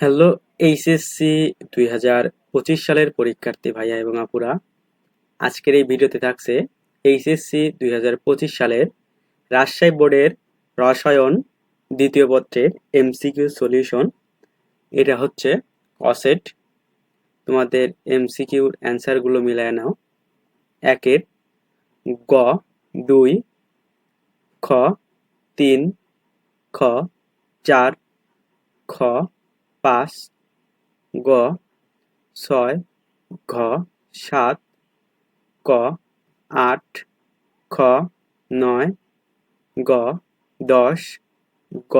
Hello, HSC দুই হাজার পঁচিশ সালের পরীক্ষার্থী ভাইয়া এবং আপুরা। আজকের এই ভিডিওতে থাকছে এইচএসসি দুই হাজার পঁচিশ সালের রাজশাহী বোর্ডের রসায়ন দ্বিতীয় পত্রের এমসিকিউ সলিউশন। এটা হচ্ছে কসেট। তোমাদের এমসিকিউর অ্যান্সারগুলো মিলায় নাও। একের গ, দুই, খ, তিন, খ, চার, খ পাঁচ, গ, ছয়, ঘ, সাত, ক, আট, খ, নয়, গ, দশ, গ,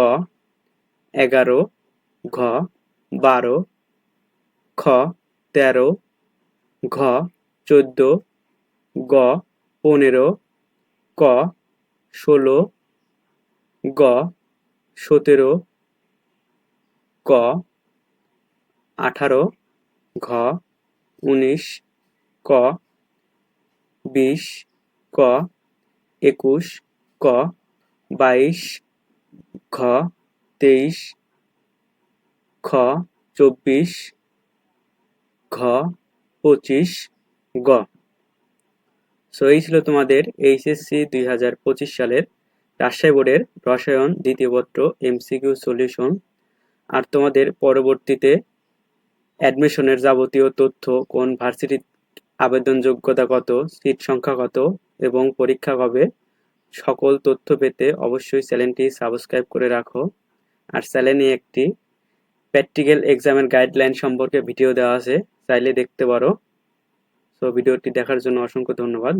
এগারো, ঘ, বারো, খ, তেরো, ঘ, চোদ্দ, গ, পনেরো, ক, ষোলো, গ, সতেরো, ক আঠারো, ঘ, উনিশ, ক, বিশ, ক, একুশ, ক, বাইশ, ঘ, তেইশ, খ, চব্বিশ, ঘ, পঁচিশ, গ। সো এই ছিল তোমাদের এইচএসসি দুই হাজার পঁচিশ সালের রাজশাহী বোর্ডের রসায়ন দ্বিতীয় পত্র এমসিকিউ সলিউশন আর তোমাদের পরবর্তীতে অ্যাডমিশনের যাবতীয় তথ্য, কোন ভার্সিটির আবেদন যোগ্যতা কত, সিট সংখ্যা কত এবং পরীক্ষা কবে, সকল তথ্য পেতে অবশ্যই চ্যানেলটি সাবস্ক্রাইব করে রাখো। আর চ্যানেলে একটি প্র্যাকটিক্যাল এক্সামের গাইডলাইন সম্পর্কে ভিডিও দেওয়া আছে, চাইলে দেখতে পারো। সো ভিডিওটি দেখার জন্য অসংখ্য ধন্যবাদ।